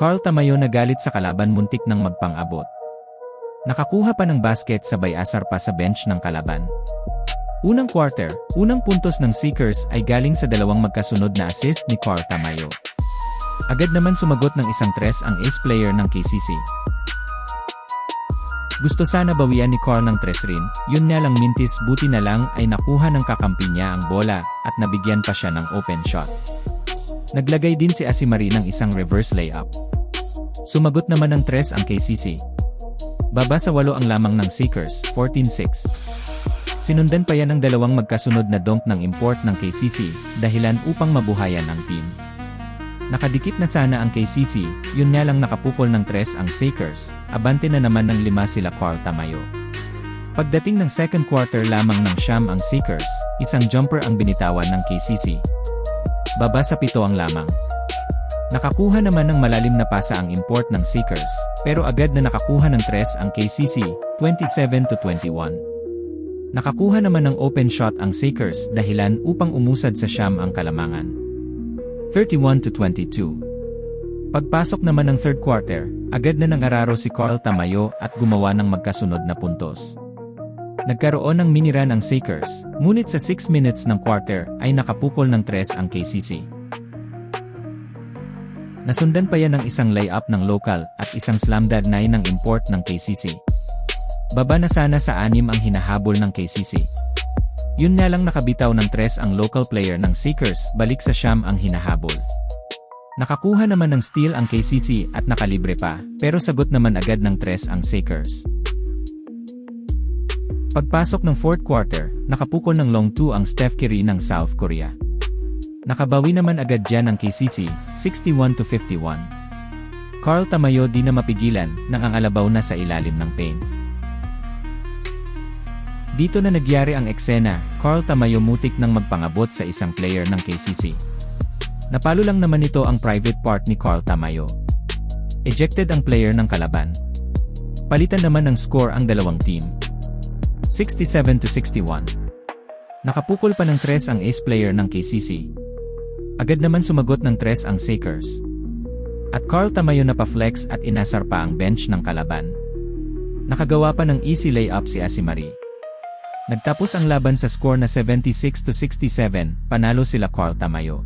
Carl Tamayo nagalit sa kalaban muntik ng magpang-abot. Nakakuha pa ng basket sabay asar pa sa bench ng kalaban. Unang quarter, unang puntos ng Seekers ay galing sa dalawang magkasunod na assist ni Carl Tamayo. Agad naman sumagot ng isang tres ang ace player ng KCC. Gusto sana bawian ni Carl ng tres rin, yun nga lang mintis buti na lang ay nakuha ng kakampi niya ang bola at nabigyan pa siya ng open shot. Naglagay din si Asimari ng isang reverse layup. Sumagot naman ng tres ang KCC. Baba sa walo ang lamang ng Seekers, 14-6. Sinundan pa yan ng dalawang magkasunod na donk ng import ng KCC, dahilan upang mabuhayan ang team. Nakadikit na sana ang KCC, yun nga lang nakapukol ng tres ang Sakers, abante na naman ng lima sila Carl Tamayo. Pagdating ng second quarter lamang ng Sham ang Seekers, isang jumper ang binitawan ng KCC. Baba sa pito ang lamang. Nakakuha naman ng malalim na pasa ang import ng Seekers, pero agad na nakakuha ng tres ang KCC, 27 to 21. Nakakuha naman ng open shot ang Seekers dahilan upang umusad sa Sham ang kalamangan. 31 to 22. Pagpasok naman ng third quarter, agad na nangararo si Carl Tamayo at gumawa ng magkasunod na puntos. Nagkaroon ng miniran ang Sakers, ngunit sa 6 minutes ng quarter ay nakapukol ng tres ang KCC. Nasundan pa yan ng isang layup ng local at isang slam dunk nine ng import ng KCC. Baba na sana sa anim ang hinahabol ng KCC. Yun nga lang nakabitaw ng tres ang local player ng Seekers, balik sa Sham ang hinahabol. Nakakuha naman ng steal ang KCC at nakalibre pa, pero sagot naman agad ng tres ang Seekers. Pagpasok ng fourth quarter, nakapukol ng long 2 ang Steph Curry ng South Korea. Nakabawi naman agad dyan ang KCC, 61 to 51. Carl Tamayo di na mapigilan nang ang alabaw na sa ilalim ng paint. Dito na nagyari ang eksena, Carl Tamayo mutik nang magpangabot sa isang player ng KCC. Napalo lang naman ito ang private part ni Carl Tamayo. Ejected ang player ng kalaban. Palitan naman ng score ang dalawang team. 67 to 61. Nakapukol pa ng tres ang ace player ng KCC. Agad naman sumagot ng tres ang Sakers. At Carl Tamayo na pa-flex at inasar pa ang bench ng kalaban. Nakagawa pa ng easy layup si Asimari. Nagtapos ang laban sa score na 76 to 67, panalo sila Carl Tamayo.